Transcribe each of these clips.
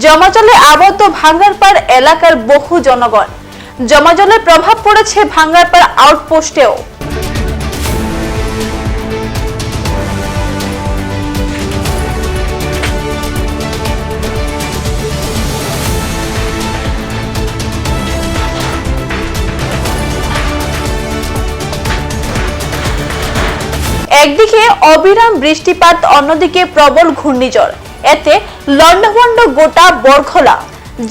জমাজলে আবদ্ধ ভাঙ্গারপাড় এলাকার বহু জনগণ। জমাজলের প্রভাব পড়েছে ভাঙ্গারপাড় আউটপোস্টেও। একদিকে অবিরাম বৃষ্টিপাত, অন্যদিকে প্রবল ঘূর্ণিঝড়। এতে লন্ডভন্ড গোটা বরখলা।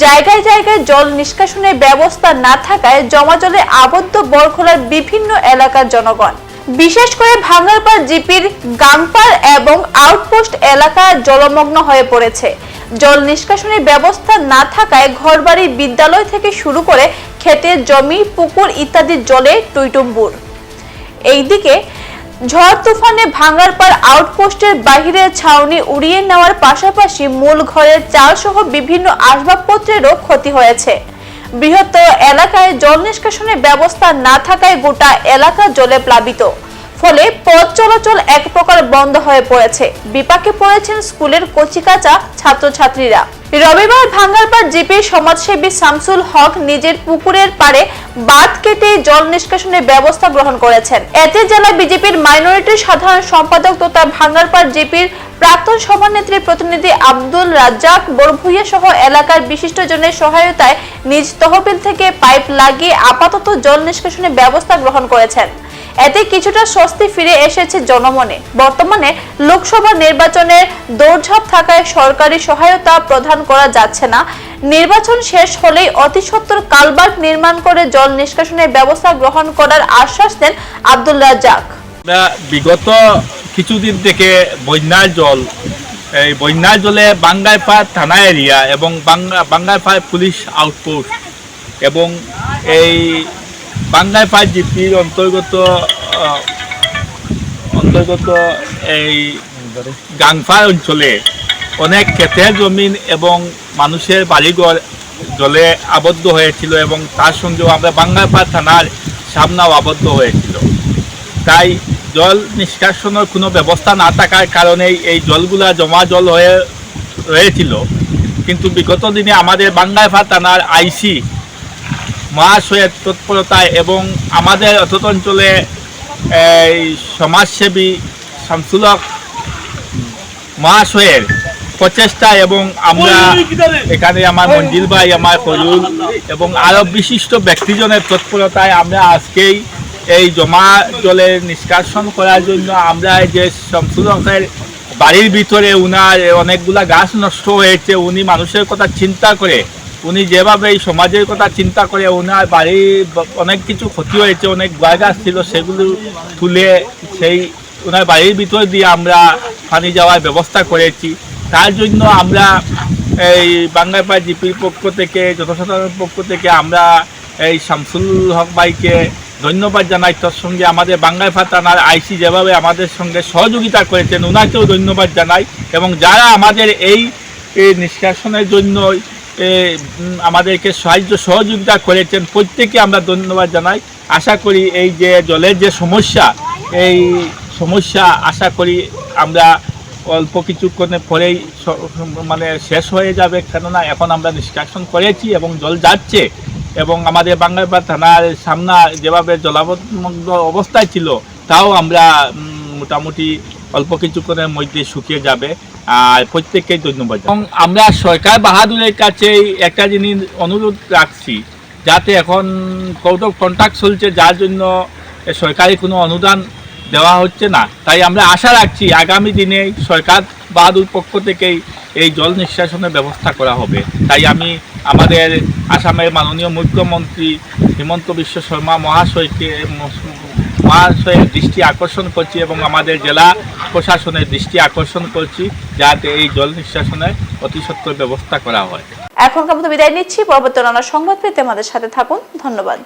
জায়গায় জায়গায় জল নিষ্কাশনের ব্যবস্থা না থাকায় জমাজলে আবদ্ধ বরখলার বিভিন্ন এলাকার জনগণ। বিশেষ করে ভাঙ্গারপাড় জিপির গাংপাড় এবং আউটপোস্ট এলাকা জলমগ্ন হয়ে পড়েছে। জল নিষ্কাশনের ব্যবস্থা না থাকায় ঘরবাড়ি, বিদ্যালয় থেকে শুরু করে ক্ষেতের জমি, পুকুর ইত্যাদির জলে টইটুম্বুর। এইদিকে ঝড় তুফানে ভাঙার পর আউটপোস্টের বাহিরের ছাউনি উড়িয়ে নেওয়ার পাশাপাশি মূল ঘরের চাল সহ বিভিন্ন আসবাবপত্রেরও ক্ষতি হয়েছে। বৃহত্তর এলাকায় জল নিষ্কাশনের ব্যবস্থা না থাকায় গোটা এলাকা জলে প্লাবিত। ফলে পথ চলাচল এক প্রকার বন্ধ হয়ে পড়েছে। বিপাকে পড়েছেন স্কুলের কচিকাচা ছাত্রছাত্রীরা। রবিবার ভাঙ্গারপাড় জিপির সমাজসেবী শামসুল হক নিজের পুকুরের পাড়ে বাঁধ কেটে জল নিষ্কাশনের ব্যবস্থা গ্রহণ করেছেন। এতে জেলা বিজেপির মাইনরিটি সাধারণ সম্পাদক তথা ভাঙ্গারপাড় জিপির প্রাক্তন সভানেত্রী প্রতিনিধি আব্দুল রাজ্জাক বড়ভুইয়া সহ এলাকার বিশিষ্টজনের সহায়তায় নিজ তহবিল থেকে পাইপ লাগিয়ে আপাতত জল নিষ্কাশনের ব্যবস্থা গ্রহণ করেছেন। এতে কিছুটা স্বস্তি ফিরে এসেছে জনমনে। বর্তমানে লোকসভা নির্বাচনের দৌড়ঝাঁপ থাকায় সরকারি সহায়তা প্রদান করা যাচ্ছে না। নির্বাচন শেষ হলেই অতি কালবার্ট নির্মাণ করে জল নিষ্কাশনের ব্যবস্থা গ্রহণ করার আশ্বাস দেন আব্দুল রাজ্জাক বিগত কিছুদিন থেকে বন্যার জল, এই বন্যার জলে বাঙ্গাইপাড় থানা এরিয়া এবং বাঙ্গা বাঙ্গাইপাড় পুলিশ আউটপোস্ট এবং এই বাঙ্গাইপাড় জিপির অন্তর্গত অন্তর্গত এই গাংফার অঞ্চলে অনেক ক্ষেতের জমিন এবং মানুষের বাড়িঘর জলে আবদ্ধ হয়েছিল এবং তার সঙ্গেও আমরা বাঙ্গাইপাড় থানার সামনাও আবদ্ধ হয়েছিল। তাই জল নিষ্কাশনের কোনো ব্যবস্থা না থাকার কারণেই এই জলগুলা জমা জল হয়ে, রয়েছিল। কিন্তু বিগত দিনে আমাদের বাঙ্গাইফা থানার আইসি মহাশয়ের তৎপরতায় এবং আমাদের অত অঞ্চলে এই সমাজসেবী শামসুলক মহাশয়ের প্রচেষ্টা এবং আমরা এখানে আমার মঞ্জিল ভাই, আমার ফজুল এবং আরও বিশিষ্ট ব্যক্তিজনের তৎপরতায় আমরা আজকেই এই জমা জলের নিষ্কাশন করার জন্য আমরা যে শামসুলকের বাড়ির ভিতরে উনার অনেকগুলা গাছ নষ্ট হয়েছে, উনি মানুষের কথা চিন্তা করে উনি যেভাবে এই সমাজের কথা চিন্তা করে, ওনার বাড়ির অনেক কিছু ক্ষতি হয়েছে, অনেক গাছ ছিল, সেগুলো তুলে সেই ওনার বাড়ির ভিতর দিয়ে আমরা পানি যাওয়ার ব্যবস্থা করেছি। তার জন্য আমরা এই বাংলাপাড়া জিপির পক্ষ থেকে, জনসাধারণের পক্ষ থেকে আমরা এই শামসুল হক ভাইকে ধন্যবাদ জানাই। তার সঙ্গে আমাদের বাংলাফা থানার আইসি যেভাবে আমাদের সঙ্গে সহযোগিতা করেছেন, ওনাকেও ধন্যবাদ জানাই। এবং যারা আমাদের এই নিষ্কাশনের জন্য আমাদেরকে সাহায্য সহযোগিতা করেছেন। প্রত্যেকে আমরা ধন্যবাদ জানাই। আশা করি এই যে জলের যে সমস্যা, এই সমস্যা আশা করি আমরা অল্প কিছুক্ষণের পরেই মানে শেষ হয়ে যাবে। কেননা এখন আমরা নিষ্কাশন করেছি এবং জল যাচ্ছে এবং আমাদের বাংলাপাড়া থানার সামনা যেভাবে জলাবদ্ধ অবস্থায় ছিল, তাও আমরা মোটামুটি অল্প কিছুক্ষণের মধ্যে শুকিয়ে যাবে। আর প্রত্যেককেই ধন্যবাদ এবং আমরা সরকার বাহাদুরের কাছে একটা জিনিস অনুরোধ রাখছি, যাতে এখন কৌট কন্ট্রাক্ট চলছে, যার জন্য সরকারি কোনো অনুদান দেওয়া হচ্ছে না। তাই আমরা আশা রাখছি আগামী দিনে সরকার বাহাদুর পক্ষ থেকেই এই জল নিষ্কাশনের ব্যবস্থা করা হবে। তাই আমি আমাদের আসামের মাননীয় মুখ্যমন্ত্রী হিমন্ত বিশ্ব শর্মা মহাশয়কে মহাশয়ের দৃষ্টি আকর্ষণ করছি এবং আমাদের জেলা প্রশাসনের দৃষ্টি আকর্ষণ করছি, যাতে এই জল নিষ্কাশনের অতি সত্য ব্যবস্থা করা হয়। এখনকার মতো বিদায় নিচ্ছি। পরবর্তী নানা সংবাদ পেতে আমাদের সাথে থাকুন। ধন্যবাদ।